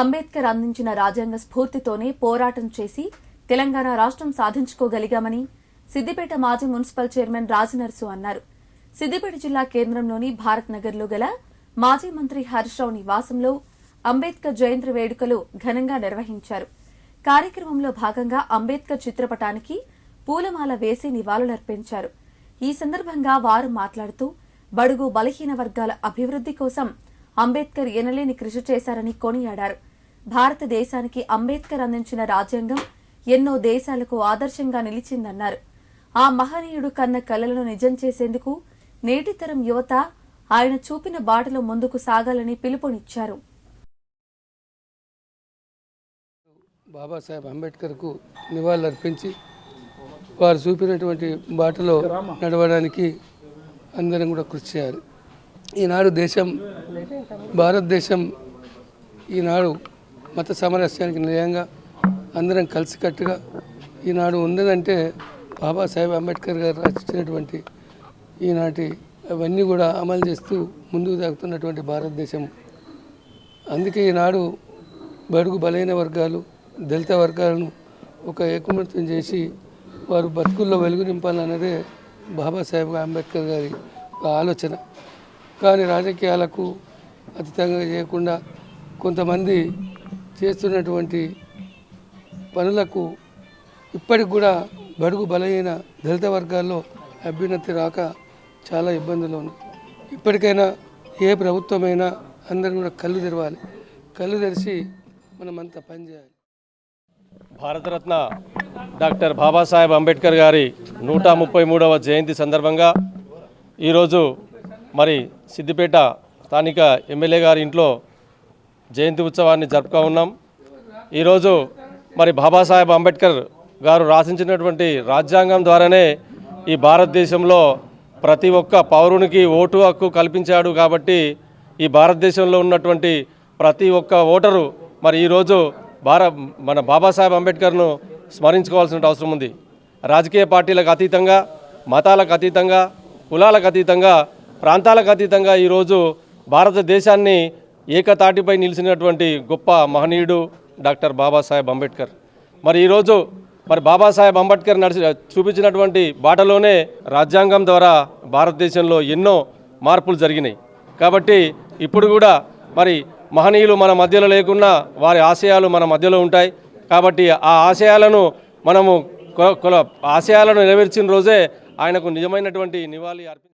అంబేద్కర్ అందించిన రాజ్యాంగ స్ఫూర్తితోనే పోరాటం చేసి తెలంగాణ రాష్ట్రం సాధించుకోగలిగామని సిద్దిపేట మాజీ మున్సిపల్ చైర్మన్ రాజనర్సు అన్నారు. సిద్దిపేట జిల్లా కేంద్రంలోని భారత్ నగర్లో గల మాజీ మంత్రి హర్షరావు రావు నివాసంలో అంబేద్కర్ జయంతి వేడుకలు ఘనంగా నిర్వహించారు. కార్యక్రమంలో భాగంగా అంబేద్కర్ చిత్రపటానికి పూలమాల వేసి నివాళులర్పించారు. ఈ సందర్భంగా వారు మాట్లాడుతూ బడుగు బలహీన వర్గాల అభివృద్ధి కోసం అంబేద్కర్ ఎనలేని కృషి చేశారని కొనియాడారు. భారతదేశానికి అంబేద్కర్ అందించిన రాజ్యాంగం ఎన్నో దేశాలకు ఆదర్శంగా నిలిచిందన్నారు. ఆ మహనీయుడు కన్న కలలను నిజం చేసేందుకు నేటితరం యువత ఆయన చూపిన బాటలో ముందుకు సాగాలని పిలుపునిచ్చారు. బాబాసాహెబ్ అంబేద్కర్కు నివాళులర్పించి వారు చూపినటువంటి బాటలో నడవడానికి అందరం కూడా కృషి చేయాలి. ఈనాడు దేశం భారతదేశం ఈనాడు మత సామరస్యానికి నిలయంగా అందరం కలిసికట్టుగా ఈనాడు ఉన్నదంటే బాబాసాహెబ్ అంబేద్కర్ గారు రచించినటువంటి ఈనాటి అవన్నీ కూడా అమలు చేస్తూ ముందుకు సాగుతున్నటువంటి భారతదేశం. అందుకే ఈనాడు బడుగు బలైన వర్గాలు దళిత వర్గాలను ఒక ఏకమృతం చేసి వారు బతుకుల్లో వెలుగు నింపాలన్నదే బాబాసాహెబ్ అంబేద్కర్ గారి ఆలోచన. కానీ రాజకీయాలకు అతీతంగా చేయకుండా కొంతమంది చేస్తున్నటువంటి పనులకు ఇప్పటికి కూడా బడుగు బలహీన దళిత వర్గాల్లో అభ్యున్నతి రాక చాలా ఇబ్బందులు ఉన్నాయి ఇప్పటికైనా ఏ ప్రభుత్వమైనా అందరూ కూడా కళ్ళు తెరవాలి. కళ్ళు తెరిచి మనమంతా పనిచేయాలి. భారతరత్న డాక్టర్ బాబాసాహెబ్ అంబేద్కర్ గారి నూట ముప్పై మూడవ జయంతి సందర్భంగా ఈరోజు మరి సిద్దిపేట స్థానిక ఎమ్మెల్యే గారి ఇంట్లో జయంతి ఉత్సవాన్ని జరుపుకో ఉన్నాం. ఈరోజు మరి బాబాసాహెబ్ అంబేద్కర్ గారు రాసించినటువంటి రాజ్యాంగం ద్వారానే ఈ భారతదేశంలో ప్రతి ఒక్క పౌరునికి ఓటు హక్కు కల్పించాడు కాబట్టి ఈ భారతదేశంలో ఉన్నటువంటి ప్రతి ఒక్క ఓటరు మరి ఈరోజు భార మన బాబాసాహెబ్ అంబేద్కర్ను స్మరించుకోవాల్సిన అవసరం ఉంది. రాజకీయ పార్టీలకు అతీతంగా మతాలకు అతీతంగా కులాలకు అతీతంగా ప్రాంతాలకు అతీతంగా ఈరోజు భారతదేశాన్ని ఏకతాటిపై నిలిచినటువంటి గొప్ప మహనీయుడు డాక్టర్ బాబాసాహెబ్ అంబేద్కర్. మరి ఈరోజు మరి బాబాసాహెబ్ అంబేద్కర్ నడిచి చూపించినటువంటి బాటలోనే రాజ్యాంగం ద్వారా భారతదేశంలో ఎన్నో మార్పులు జరిగినాయి. కాబట్టి ఇప్పుడు కూడా మరి మహనీయులు మన మధ్యలో లేకున్నా వారి ఆశయాలు మన మధ్యలో ఉంటాయి. కాబట్టి ఆ ఆశయాలను మనము కొల ఆశయాలను నెరవేర్చిన రోజే ఆయనకు నిజమైనటువంటి నివాళి అర్పి